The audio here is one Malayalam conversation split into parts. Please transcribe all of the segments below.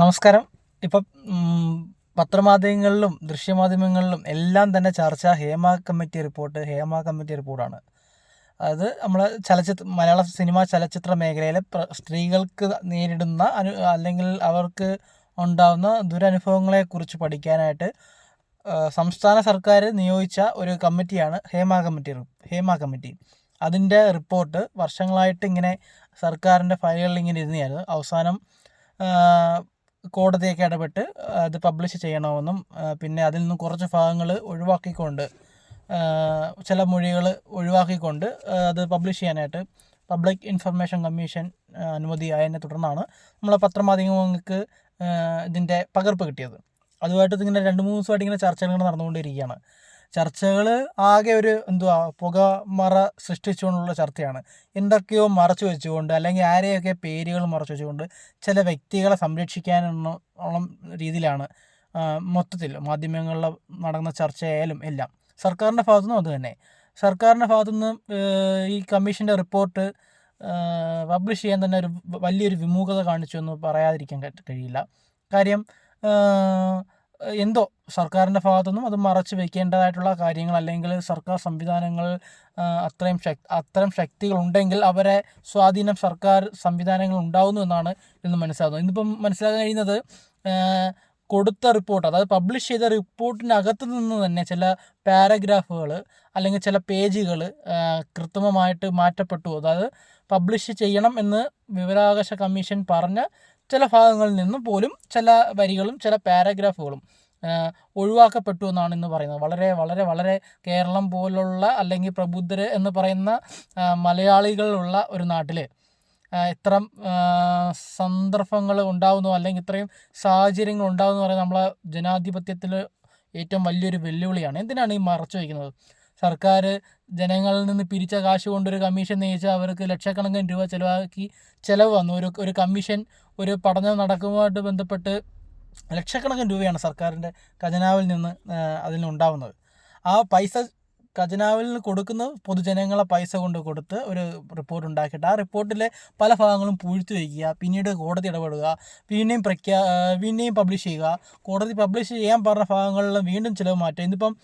നമസ്കാരം. ഇപ്പം പത്രമാധ്യമങ്ങളിലും ദൃശ്യമാധ്യമങ്ങളിലും എല്ലാം തന്നെ ചർച്ച Hema committee report Hema committee റിപ്പോർട്ടാണ്. അത് നമ്മൾ ചലച്ചിത്ര മലയാള സിനിമ ചലച്ചിത്ര മേഖലയിലെ സ്ത്രീകൾക്ക് നേരിടുന്ന അനു അല്ലെങ്കിൽ അവർക്ക് ഉണ്ടാകുന്ന ദുരനുഭവങ്ങളെക്കുറിച്ച് പഠിക്കാനായിട്ട് സംസ്ഥാന സർക്കാർ നിയോഗിച്ച ഒരു കമ്മിറ്റിയാണ് ഹേമ കമ്മിറ്റി ഹേമ കമ്മിറ്റി. അതിന്റെ റിപ്പോർട്ട് വർഷങ്ങളായിട്ട് ഇങ്ങനെ സർക്കാരിന്റെ ഫയലുകളിൽ ഇങ്ങനെ ഇരുന്നായിരുന്നു അവസാനം കോടതിയൊക്കെ ഇടപെട്ട് അത് പബ്ലിഷ് ചെയ്യണമെന്നും പിന്നെ അതിൽ നിന്ന് കുറച്ച് ഭാഗങ്ങൾ ഒഴിവാക്കിക്കൊണ്ട് ചില മൊഴികൾ ഒഴിവാക്കിക്കൊണ്ട് അത് പബ്ലിഷ് ചെയ്യാനായിട്ട് പബ്ലിക് ഇൻഫർമേഷൻ കമ്മീഷൻ അനുമതി ആയതിനെ തുടർന്നാണ് നമ്മളെ പത്രമാധ്യമങ്ങൾക്ക് ഇതിന്റെ പകർപ്പ് കിട്ടിയത്. അതുമായിട്ട് ഇങ്ങനെ രണ്ട് മൂന്ന് ദിവസമായിട്ട് ഇങ്ങനെ ചർച്ചകൾ നടന്നുകൊണ്ടിരിക്കുകയാണ് ചർച്ചകൾ ആകെ ഒരു എന്തുവാ പുകമറ സൃഷ്ടിച്ചുകൊണ്ടുള്ള ചർച്ചയാണ്. എന്തൊക്കെയോ മറച്ചു വെച്ചുകൊണ്ട് അല്ലെങ്കിൽ ആരെയൊക്കെ പേരുകൾ മറച്ചു വെച്ചുകൊണ്ട് ചില വ്യക്തികളെ സംരക്ഷിക്കാനോളം രീതിയിലാണ് മൊത്തത്തിൽ മാധ്യമങ്ങളിൽ നടന്ന ചർച്ചയായാലും എല്ലാം. സർക്കാരിന്റെ ഭാഗത്തുനിന്നും നിന്നും അതുതന്നെ സർക്കാരിന്റെ ഭാഗത്തുനിന്ന് നിന്നും ഈ കമ്മീഷന്റെ റിപ്പോർട്ട് പബ്ലിഷ് ചെയ്യാൻ തന്നെ ഒരു വലിയൊരു വിമുഖത കാണിച്ചു എന്ന് പറയാതിരിക്കാൻ കഴിയില്ല. കാര്യം എന്തോ സർക്കാരിന്റെ ഭാഗത്തുനിന്നും അത് മറച്ചു വെക്കേണ്ടതായിട്ടുള്ള കാര്യങ്ങൾ അല്ലെങ്കിൽ സർക്കാർ സംവിധാനങ്ങൾ അത്രയും ശക് അത്തരം ശക്തികളുണ്ടെങ്കിൽ അവരെ സ്വാധീനം സർക്കാർ സംവിധാനങ്ങൾ ഉണ്ടാവുന്നു എന്നാണ് ഇന്ന് മനസ്സിലാകുന്നത്. ഇന്നിപ്പം മനസ്സിലാക്കാൻ കഴിയുന്നത് കൊടുത്ത റിപ്പോർട്ട് അതായത് പബ്ലിഷ് ചെയ്ത റിപ്പോർട്ടിനകത്ത് നിന്ന് തന്നെ ചില പാരഗ്രാഫുകൾ അല്ലെങ്കിൽ ചില പേജുകൾ കൃത്രിമമായിട്ട് മാറ്റപ്പെട്ടു. അതായത് പബ്ലിഷ് ചെയ്യണം എന്ന് വിവരാവകാശ കമ്മീഷൻ പറഞ്ഞ ചില ഭാഗങ്ങളിൽ നിന്നും പോലും ചില വരികളും ചില പാരഗ്രാഫുകളും ഒഴിവാക്കപ്പെട്ടു എന്നാണ് ഇന്ന് പറയുന്നത്. വളരെ വളരെ വളരെ കേരളം പോലുള്ള അല്ലെങ്കിൽ പ്രബുദ്ധർ എന്ന് പറയുന്ന മലയാളികളുള്ള ഒരു നാട്ടിൽ ഇത്തരം സന്ദർഭങ്ങൾ ഉണ്ടാകുന്നു അല്ലെങ്കിൽ ഇത്രയും സാഹചര്യങ്ങൾ ഉണ്ടാകുന്നു പറയുന്നത് നമ്മളെ ജനാധിപത്യത്തിൽ ഏറ്റവും വലിയൊരു വെല്ലുവിളിയാണ്. എന്തിനാണ് ഈ മറച്ചു വയ്ക്കുന്നത്? സർക്കാർ ജനങ്ങളിൽ നിന്ന് പിരിച്ച കാശ് കൊണ്ടൊരു കമ്മീഷൻ നിയമിച്ച് അവർക്ക് ലക്ഷക്കണക്കിന് രൂപ ചിലവാക്കി ചിലവ് വന്നു. ഒരു ഒരു കമ്മീഷൻ ഒരു പഠനം നടക്കുമായിട്ട് ബന്ധപ്പെട്ട് ലക്ഷക്കണക്കിന് രൂപയാണ് സർക്കാരിന്റെ ഖജനാവിൽ നിന്ന് അതിനുണ്ടാവുന്നത് ആ പൈസ ഖജനാവിൽ നിന്ന് കൊടുക്കുന്നത് പൊതുജനങ്ങളെ പൈസ കൊണ്ട് കൊടുത്ത് ഒരു റിപ്പോർട്ട് ഉണ്ടാക്കിയിട്ട് ആ റിപ്പോർട്ടിലെ പല ഭാഗങ്ങളും പൂഴ്ത്തി വയ്ക്കുക പിന്നീട് കോടതി ഇടപെടുക പിന്നെയും പ്രഖ്യാ പിന്നെയും പബ്ലിഷ് ചെയ്യുക. കോടതി പബ്ലിഷ് ചെയ്യാൻ പറഞ്ഞ ഭാഗങ്ങളിൽ വീണ്ടും ചിലവ് മാറ്റുക. ഇന്നിപ്പം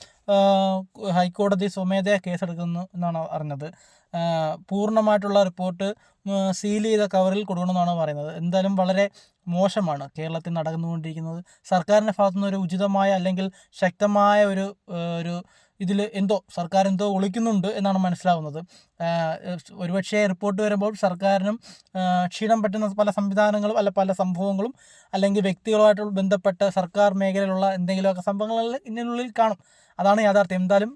ഹൈക്കോടതി സ്വമേധയാ കേസെടുക്കുന്നു എന്നാണ് അറിഞ്ഞത്. പൂർണമായിട്ടുള്ള റിപ്പോർട്ട് സീൽ ചെയ്ത കവറിൽ കൊടുക്കണമെന്നാണ് പറയുന്നത്. എന്തായാലും വളരെ മോശമാണ് കേരളത്തിൽ നടന്നുകൊണ്ടിരിക്കുന്നത്. സർക്കാരിന്റെ ഭാഗത്തുനിന്ന് ഒരു ഉചിതമായ അല്ലെങ്കിൽ ശക്തമായ ഒരു ഒരു ഇതിൽ എന്തോ സർക്കാർ എന്തോ ഒളിക്കുന്നുണ്ട് എന്നാണ് മനസ്സിലാവുന്നത്. ഒരുപക്ഷെ റിപ്പോർട്ട് വരുമ്പോൾ സർക്കാരിനും ക്ഷീണം പറ്റുന്ന പല സംവിധാനങ്ങളും അല്ല പല സംഭവങ്ങളും അല്ലെങ്കിൽ വ്യക്തികളുമായിട്ട് ബന്ധപ്പെട്ട സർക്കാർ മേഖലയിലുള്ള എന്തെങ്കിലുമൊക്കെ സംഭവങ്ങൾ ഇതിനുള്ളിൽ കാണും. അതാണ് യാഥാർത്ഥ്യം. എന്തായാലും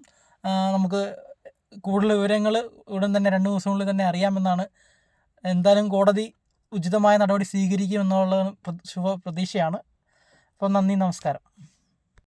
നമുക്ക് കൂടുതൽ വിവരങ്ങൾ ഉടൻ തന്നെ രണ്ട് ദിവസങ്ങളിൽ തന്നെ അറിയാമെന്നാണ്. എന്തായാലും കോടതി ഉചിതമായ നടപടി സ്വീകരിക്കുമെന്നുള്ള ശുഭ പ്രതീക്ഷയാണ് അപ്പോൾ നന്ദി നമസ്കാരം.